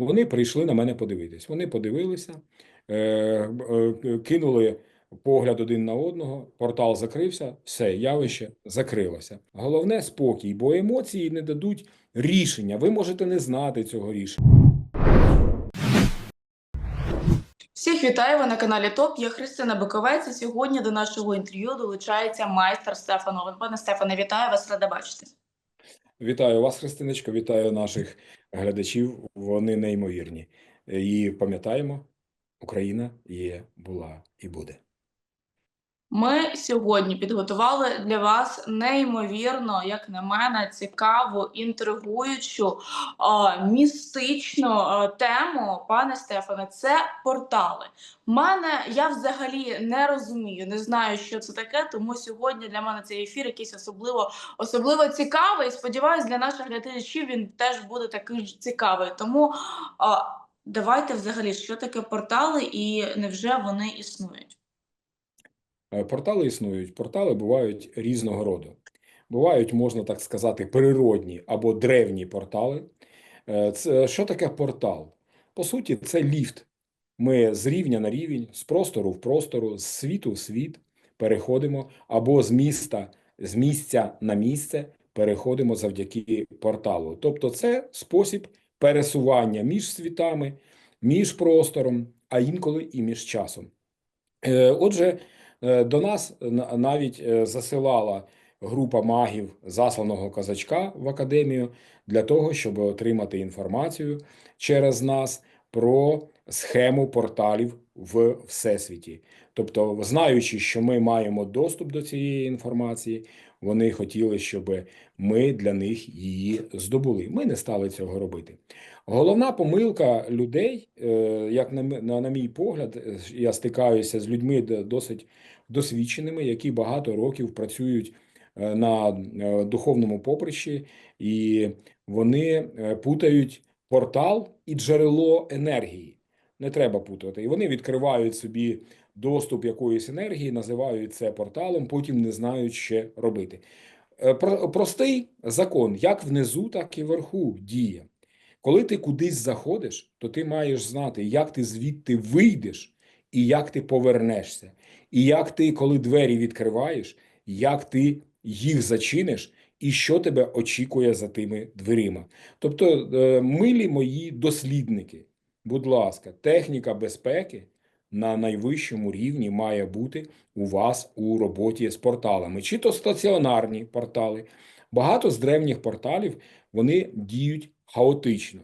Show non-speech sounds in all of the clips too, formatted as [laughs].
Вони прийшли на мене подивитись. Вони подивилися, е, е, кинули погляд один на одного, портал закрився, все, явище закрилося. Головне спокій, бо емоції не дадуть рішення. Ви можете не знати цього рішення. Всіх вітаю ви на каналі ТОП. Я Христина Биковець. І сьогодні до нашого інтерв'ю долучається майстер Стефан Овен. Пане Стефане, вітаю вас, рада бачити. Вітаю вас, Христиночко, вітаю наших глядачів. Вони неймовірні. І пам'ятаємо, Україна є, була і буде. Ми сьогодні підготували для вас неймовірно, як на мене, цікаву, інтригуючу, містичну тему, пане Стефане. Це портали. Мене я взагалі не розумію, не знаю, що це таке. Тому сьогодні для мене цей ефір якийсь особливо особливо цікавий. Сподіваюсь, для наших глядачів він теж буде такий ж цікавий. Тому давайте взагалі, що таке портали, і невже вони існують? Е, Портали існують. Портали бувають різного роду. Бувають, можна так сказати, природні або древні портали. Е, Це, що таке портал? По суті, це ліфт. Ми з рівня на рівень, з простору в простору, з світу в світ переходимо, або з міста, з місця на місце переходимо завдяки порталу. Тобто, це спосіб пересування між світами, між простором, а інколи і між часом. Е, Отже, до нас на- навіть е, засилала група магів засланого козачка в академію для того, щоб отримати інформацію через нас про схему порталів в всесвіті. Тобто, знаючи, що ми маємо доступ до цієї інформації, вони хотіли, щоб ми для них її здобули. Ми не стали цього робити. Головна помилка людей, е, як на, на, на мій погляд, е, я стикаюся з людьми досить досвідченими, які багато років працюють е, на духовному поприщі, і вони путають портал і джерело енергії. Не треба путати. І вони відкривають собі доступ якоїсь енергії, називають це порталом, потім не знають, що робити. Про- Простий закон, як внизу, так і вверху діє. Коли ти кудись заходиш, то ти маєш знати, як ти звідти вийдеш і як ти повернешся. І як ти, коли двері відкриваєш, як ти їх зачиниш, і що тебе очікує за тими дверима. Тобто, е, милі мої дослідники, будь ласка, техніка безпеки на найвищому рівні має бути у вас у роботі з порталами, чи то стаціонарні портали. Багато з древніх порталів вони діють хаотично.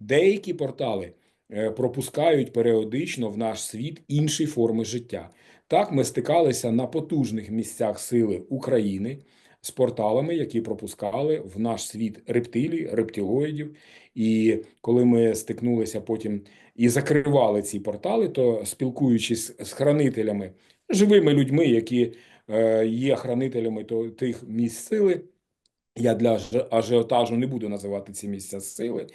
Деякі портали е, пропускають періодично в наш світ інші форми життя. Так, ми стикалися на потужних місцях сили України з порталами, які пропускали в наш світ рептилій, рептилоїдів. І коли ми стикнулися потім і закривали ці портали, то спілкуючись з хранителями, живими людьми, які е, є хранителями тих місць сили, я для аж- ажіотажу не буду називати ці місця сили.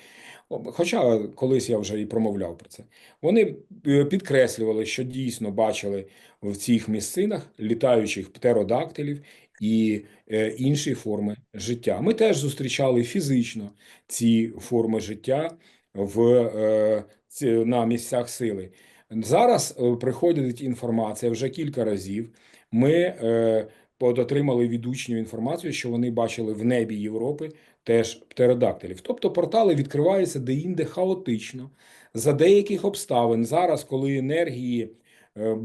Хоча колись я вже і промовляв про це. Вони е, підкреслювали, що дійсно бачили в цих місцинах літаючих птеродактилів і е, інші форми життя. Ми теж зустрічали фізично ці форми життя в, е, на місцях сили. Зараз приходить інформація вже кілька разів. Ми отримали від учнів інформацію, що вони бачили в небі Європи теж птеродактилів. Тобто портали відкриваються де-інде хаотично, за деяких обставин. Зараз, коли енергії е,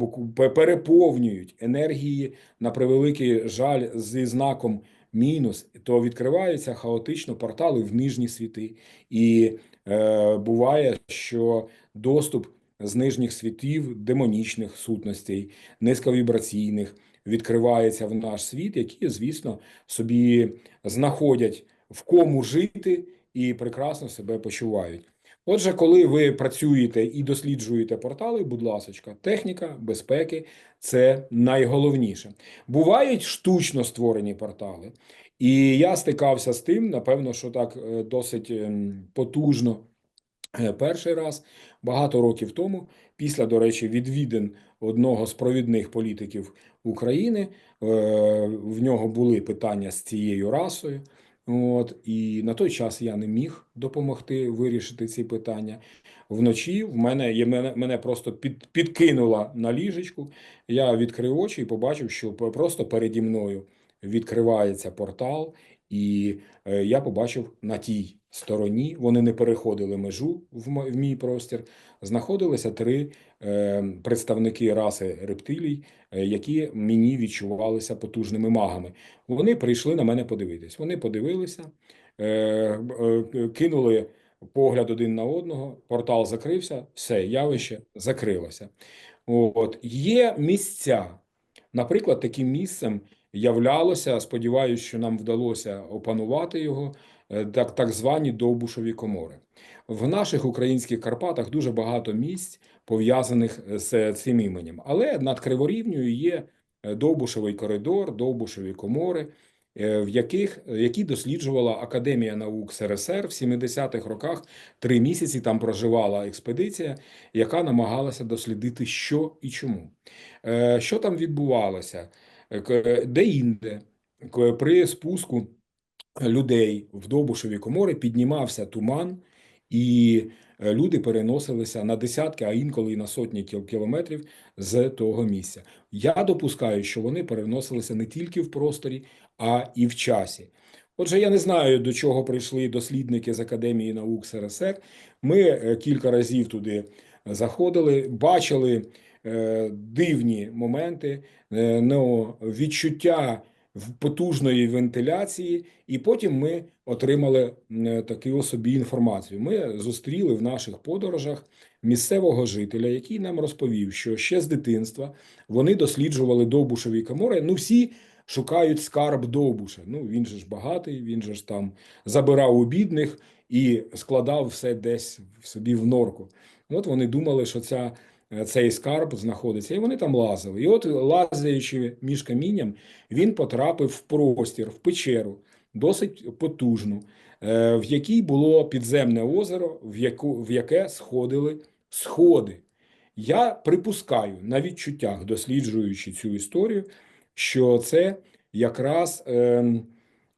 переповнюють енергії, на превеликий жаль, зі знаком мінус, то відкриваються хаотично портали в нижні світи. І е, буває, що доступ з нижніх світів демонічних сутностей, низьковібраційних, відкривається в наш світ, які, звісно, собі знаходять в кому жити і прекрасно себе почувають. Отже, коли ви працюєте і досліджуєте портали, будь ласка, техніка безпеки це найголовніше. Бувають штучно створені портали, і я стикався з тим, напевно, що так е, досить ем, потужно. Е, Перший раз багато років тому, після, до речі, відвідин одного з провідних політиків України, е, в нього були питання з цією расою. От, і на той час я не міг допомогти вирішити ці питання. Вночі в мене мене, мене просто під, підкинула на ліжечку. Я відкрив очі і побачив, що просто переді мною відкривається портал, і е, я побачив на тій стороні, вони не переходили межу в, мій простір. Знаходилися три е, представники раси рептилій, е, які мені відчувалися потужними магами. Вони прийшли на мене подивитись. Вони подивилися, е, кинули погляд один на одного, портал закрився, все, явище закрилося. От. Є місця. Наприклад, таким місцем являлося, сподіваюся, що нам вдалося опанувати його, так, так звані довбушові комори. В наших українських Карпатах дуже багато місць пов'язаних з цим іменем. Але над Криворівнею є е, Довбушевий коридор, Довбушеві комори, е, в яких які досліджувала Академія наук СРСР в 70-х роках. Три місяці там проживала експедиція, яка намагалася дослідити, що і чому. Е, Що там відбувалося? Е, Де-інде при спуску людей в Довбушеві комори піднімався туман, і е, люди переносилися на десятки, а інколи і на сотні кілометрів з того місця. Я допускаю, що вони переносилися не тільки в просторі, а і в часі. Отже, я не знаю, до чого прийшли дослідники з Академії наук СРСР. Ми е, кілька разів туди заходили, бачили е, дивні моменти, відчуття потужної вентиляції, і потім ми отримали м, таку собі інформацію. Ми зустріли в наших подорожах місцевого жителя, який нам розповів, що ще з дитинства вони досліджували довбушеві комори. Ну, всі шукають скарб довбуша. Ну, він же ж багатий, він же ж там забирав у бідних і складав все десь собі в норку. От вони думали, що ця, е, цей скарб знаходиться, і вони там лазили. І от, лазаючи між камінням, він потрапив в простір, в печеру, досить потужну, е, в якій було підземне озеро, в, яку, в яке сходили сходи. Я припускаю на відчуттях, досліджуючи цю історію, що це якраз ем,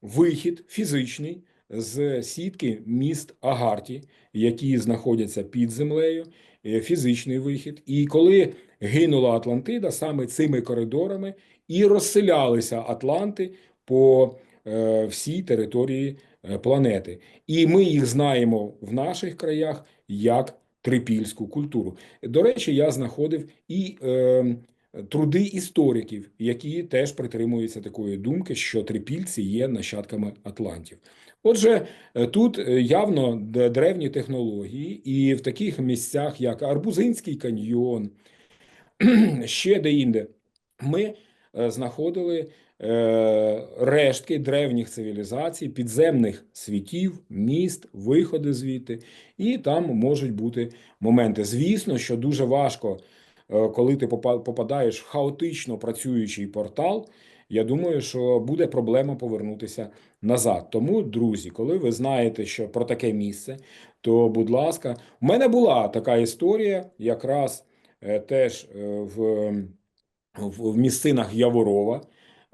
вихід фізичний з сітки міст Агарті, які знаходяться під землею, е, фізичний вихід. І коли гинула Атлантида, саме цими коридорами і розселялися Атланти по е, всій території е, планети. І ми їх знаємо в наших краях як трипільську культуру. До речі, я знаходив і е, труди істориків, які теж притримуються такої думки, що трипільці є нащадками атлантів. Отже, е, тут е, явно древні технології, і в таких місцях, як Арбузинський каньйон, [clears throat] ще де-інде, ми е, знаходили рештки древніх цивілізацій, підземних світів, міст, виходи звідти, і там можуть бути моменти. Звісно, що дуже важко, коли ти попадаєш в хаотично працюючий портал. Я думаю, що буде проблема повернутися назад. Тому, друзі, коли ви знаєте, що про таке місце, то, будь ласка, у мене була така історія, якраз е, теж е, в, в, місцинах Яворова.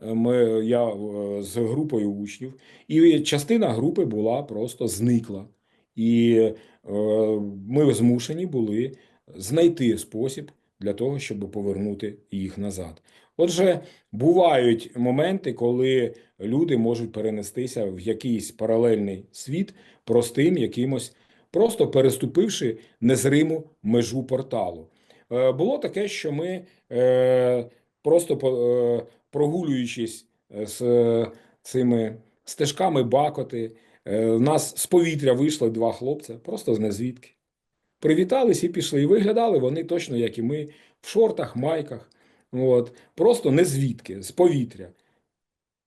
Е, Ми, я е, з групою учнів, і частина групи була просто зникла. І е, ми змушені були знайти спосіб для того, щоб повернути їх назад. Отже, бувають моменти, коли люди можуть перенестися в якийсь паралельний світ простим якимось, просто переступивши незриму межу порталу. Е, Було таке, що ми е, просто е, прогулюючись з цими стежками Бакоти, нас з повітря вийшли два хлопця, просто з незвідки. Привітались і пішли. І виглядали вони точно, як і ми, в шортах, майках. От, просто не звідки, з повітря.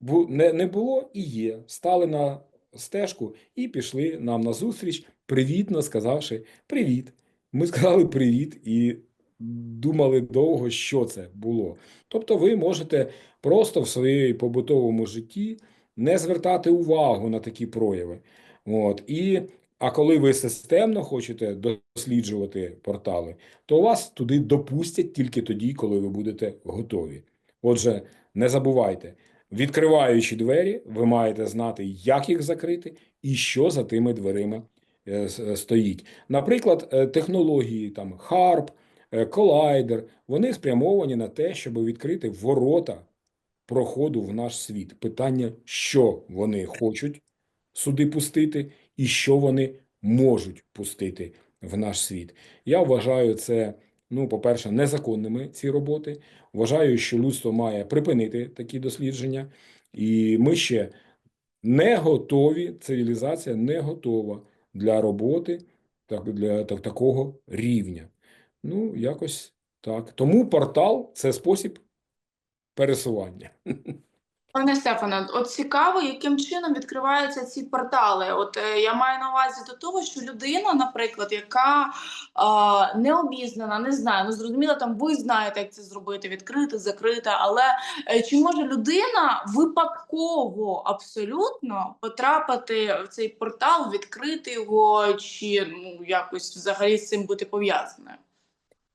Бу, не, не було і є. Стали на стежку і пішли нам на зустріч, привітно сказавши привіт. Ми сказали привіт і думали довго, що це було. Тобто, ви можете просто в своєму побутовому житті не звертати увагу на такі прояви. От, і, а коли ви системно хочете досліджувати портали, то вас туди допустять тільки тоді, коли ви будете готові. Отже, не забувайте, Відкриваючи двері, ви маєте знати, як їх закрити і що за тими дверима е, стоїть. Наприклад, е, технології там е, Collider, вони спрямовані на те, щоб відкрити ворота проходу в наш світ. Питання, що вони хочуть сюди пустити, і що вони можуть пустити в наш світ. Я вважаю це, ну, по-перше, незаконними ці роботи. Вважаю, що людство має припинити такі дослідження, і ми ще не готові, цивілізація не готова для роботи так, для так, такого рівня. Ну, якось так. Тому портал це спосіб пересування. [laughs] Пане Стефане, от цікаво, яким чином відкриваються ці портали. От е, я маю на увазі до того, що людина, наприклад, яка е, не обізнана, не знає, ну зрозуміло, там ви знаєте, як це зробити, відкрити, закрити. Але е, чи може людина випадково абсолютно потрапити в цей портал, відкрити його, чи ну якось взагалі з цим бути пов'язаною?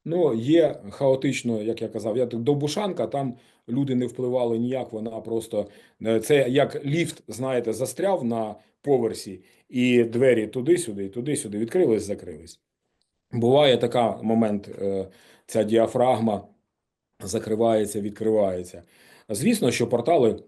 Ну, є хаотично, як я казав, я тут Довбушанка, там люди не впливали ніяк, вона просто е, це як ліфт, знаєте, застряв на поверсі, і двері туди-сюди, туди-сюди відкрились, закрились. Буває така момент, е, ця діафрагма закривається, відкривається. Звісно, що портали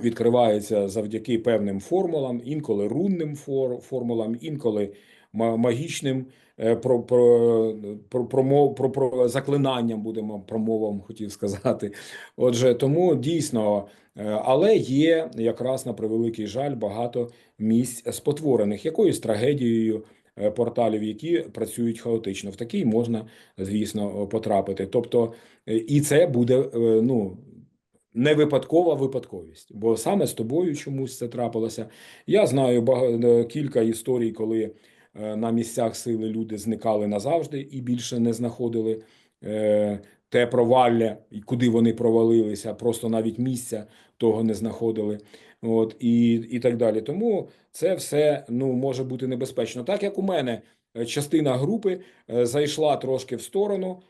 відкриваються завдяки певним формулам, інколи рунним формулам, інколи магічним е, про, про, про, про, про, про заклинанням будемо промовам, хотів сказати. Отже, тому дійсно, е, але є якраз на превеликий жаль багато місць спотворених якоюсь трагедією е, порталів, які працюють хаотично. В такий можна, звісно, потрапити. Тобто, і це буде ну. Не випадкова випадковість, бо саме з тобою чомусь це трапилося. Я знаю кілька історій, коли на місцях сили люди зникали назавжди і більше не знаходили е, те провалля, куди вони провалилися, просто навіть місця того не знаходили. От і, і так далі. Тому це все ну може бути небезпечно. Так як у мене е, частина групи е, зайшла трошки в сторону.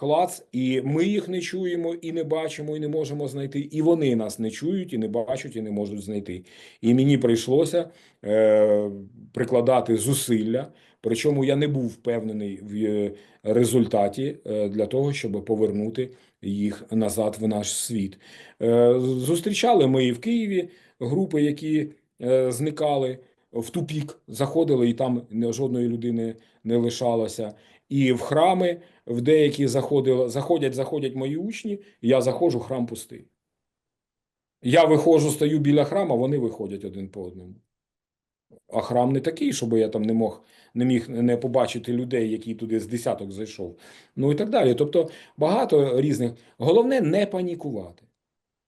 Клац, і ми їх не чуємо, і не бачимо, і не можемо знайти. І вони нас не чують, і не бачать, і не можуть знайти. І мені прийшлося е, прикладати зусилля. Причому я не був впевнений в е, результаті е, для того, щоб повернути їх назад в наш світ. Е, зустрічали ми і в Києві групи, які зникали в тупік, заходили, і там жодної людини не лишалося. І в храми в деякі заходили, заходять, заходять мої учні, я заходжу, храм пустий. Я виходжу, стою біля храма, вони виходять один по одному. А храм не такий, щоб я там не мог, не міг не побачити людей, які туди з десяток зайшов. Ну і так далі. Тобто багато різних. Головне не панікувати.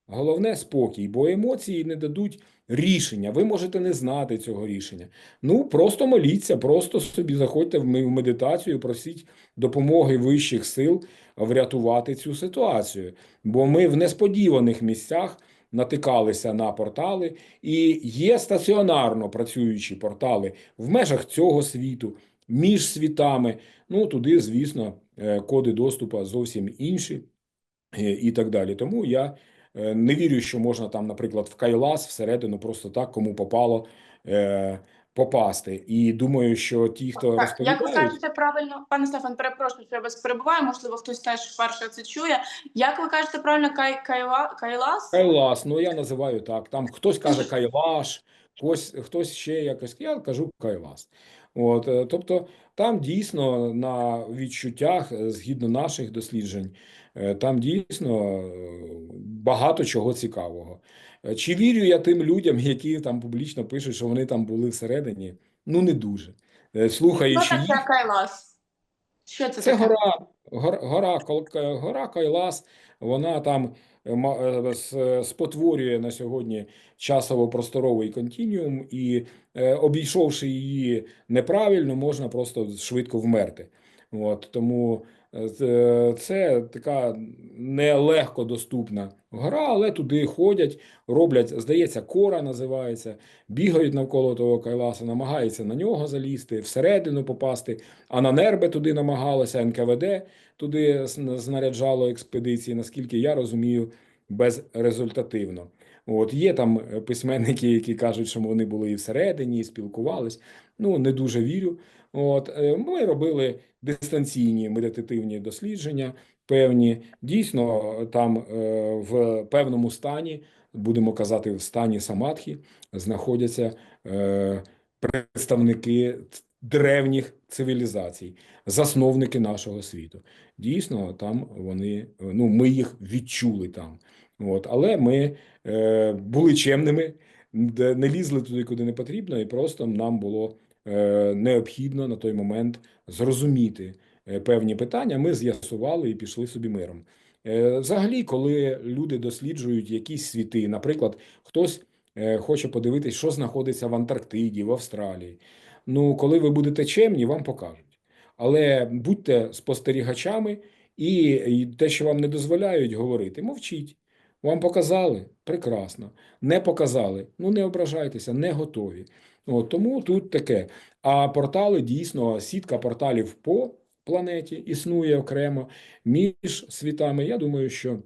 Головне спокій, бо емоції не дадуть рішення. Ви можете не знати цього рішення. Ну, просто моліться, просто собі заходьте в медитацію, просіть допомоги вищих сил врятувати цю ситуацію. Бо ми в несподіваних місцях натикалися на портали, і є стаціонарно працюючі портали в межах цього світу, між світами. Ну, туди, звісно, е, коди доступу зовсім інші е, і так далі. Тому я не вірю, що можна там, наприклад, в Кайлас всередину просто так, кому попало, е, попасти. І думаю, що ті, хто Так, як ви кажете правильно, пане Стефан, перепрошую, що я вас перебуваю, можливо, хтось теж вперше це чує. Як ви кажете правильно, кай, кайла, кайлас? Кайлас, ну я називаю так. Там хтось каже Кайлаш, хтось, хтось ще якось. Я кажу Кайлас. От, е, тобто, там дійсно на відчуттях, е, згідно наших досліджень, е, там дійсно е, багато чого цікавого. Е, Чи вірю я тим людям, [laughs] які там публічно пишуть, що вони там були всередині? Ну, не дуже. Е, Слухаючи їх. Що це, це гора, гора, гора, гора Кайлас, вона там е, е, спотворює на сьогодні часово-просторовий континіум, і е, обійшовши її неправильно, можна просто швидко вмерти. От, тому е, це- це така нелегко доступна гора, але туди ходять, роблять, здається, кора називається, бігають навколо того Кайласа, намагаються на нього залізти, всередину попасти. А на Нербе туди намагалося НКВД, туди знаряджало експедиції, наскільки я розумію, безрезультативно. От є там е, письменники, які кажуть, що вони були і всередині, і спілкувались. Ну не дуже вірю. От е, ми робили дистанційні медитативні дослідження. Певні дійсно там е, в певному стані, будемо казати, в стані самадхі знаходяться е, представники древніх цивілізацій, засновники нашого світу. Дійсно, там вони, ну ми їх відчули там. От, але ми були чемними, не лізли туди, куди не потрібно, і просто нам було необхідно на той момент зрозуміти е, певні питання. Ми з'ясували і пішли собі миром. Е, Взагалі, коли люди досліджують якісь світи, наприклад, хтось е, хоче подивитись, що знаходиться в Антарктиді, в Австралії. Ну, коли ви будете чемні, вам покажуть. Але будьте спостерігачами, і те, що вам не дозволяють говорити, мовчіть. Вам показали прекрасно. Не показали. Ну не ображайтеся, не готові. От, тому тут таке. А портали дійсно сітка порталів по планеті існує окремо між світами. Я думаю, що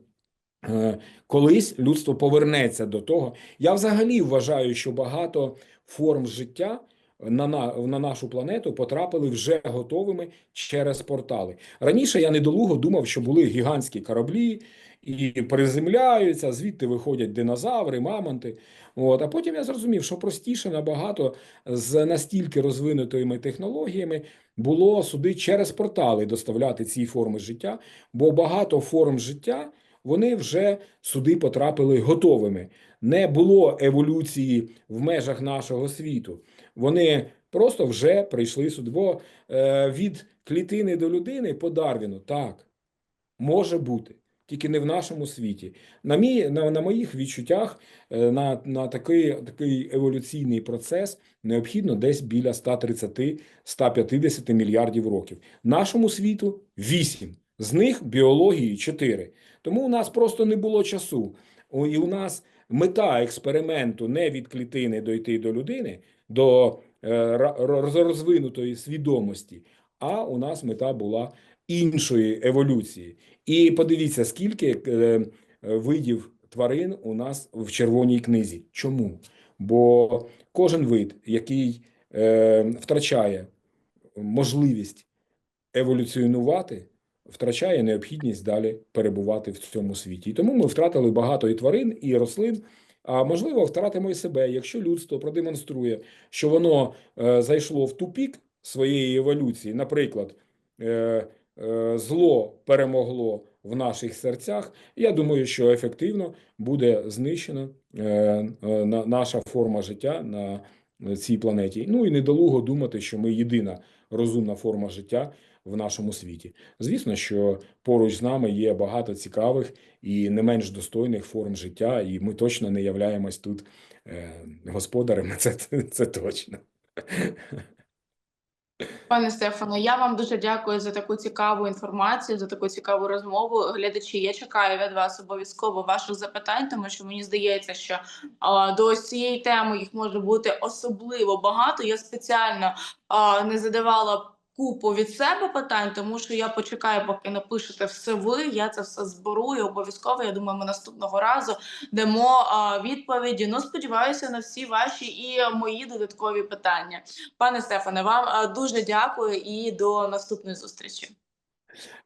е, колись людство повернеться до того. Я взагалі вважаю, що багато форм життя. На, на, на нашу планету потрапили вже готовими через портали. Раніше я недолуго думав, що були гігантські кораблі, і приземляються, звідти виходять динозаври, мамонти. От. А потім я зрозумів, що простіше набагато з настільки розвинутими технологіями було сюди через портали доставляти ці форми життя, бо багато форм життя вони вже сюди потрапили готовими. Не було еволюції в межах нашого світу. Вони просто вже прийшли сюди. Бо е, від клітини до людини по Дарвіну так може бути тільки не в нашому світі. На мій, на, на моїх відчуттях е, на, на такий, такий еволюційний процес необхідно десь біля 130-150 мільярдів років. Нашому світу 8. З них біології 4. Тому у нас просто не було часу. І у нас мета експерименту не від клітини дойти до людини, до е, розвинутої свідомості, а у нас мета була іншої еволюції. І подивіться, скільки е, видів тварин у нас в червоній книзі. Чому? Бо кожен вид, який е, втрачає можливість еволюціонувати, втрачає необхідність далі перебувати в цьому світі. І тому ми втратили багато і тварин, і рослин. А можливо, втратимо і себе, якщо людство продемонструє, що воно е, зайшло в тупік своєї еволюції, наприклад, е, е, зло перемогло в наших серцях. Я думаю, що ефективно буде знищена на- наша форма життя на цій планеті. Ну і недолуго думати, що ми єдина розумна форма життя в нашому світі. Звісно, що поруч з нами є багато цікавих і не менш достойних форм життя, і ми точно не являємось тут е, господарями. [laughs] Це, це точно. Пане Стефане, я вам дуже дякую за таку цікаву інформацію, за таку цікаву розмову. Глядачі, я чекаю від вас обов'язково ваших запитань, тому що мені здається, що а, до цієї теми їх може бути особливо багато. Я спеціально а, не задавала купу від себе питань, тому що я почекаю, поки напишете все ви. Я це все зберу і обов'язково. Я думаю, ми наступного разу дамо а, відповіді. Ну, сподіваюся на всі ваші і мої додаткові питання. Пане Стефане, вам е, дуже дякую і до наступної зустрічі.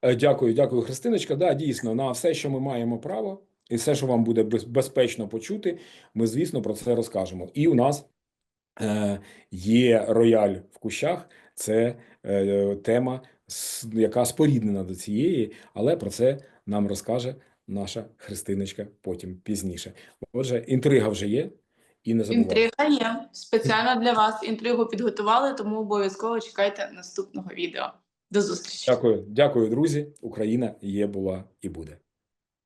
Е, Дякую, дякую, Христиночка. Да, дійсно, на все, що ми маємо право, і все, що вам буде без- безпечно почути, ми, звісно, про це розкажемо. І у нас е, є рояль в кущах. Це е, тема, яка споріднена до цієї, але про це нам розкаже наша Христиночка потім пізніше. Отже, інтрига вже є, і не забувайте. Інтрига є спеціально для вас. Інтригу підготували, тому обов'язково чекайте наступного відео. До зустрічі. Дякую, дякую, друзі. Україна є, була і буде.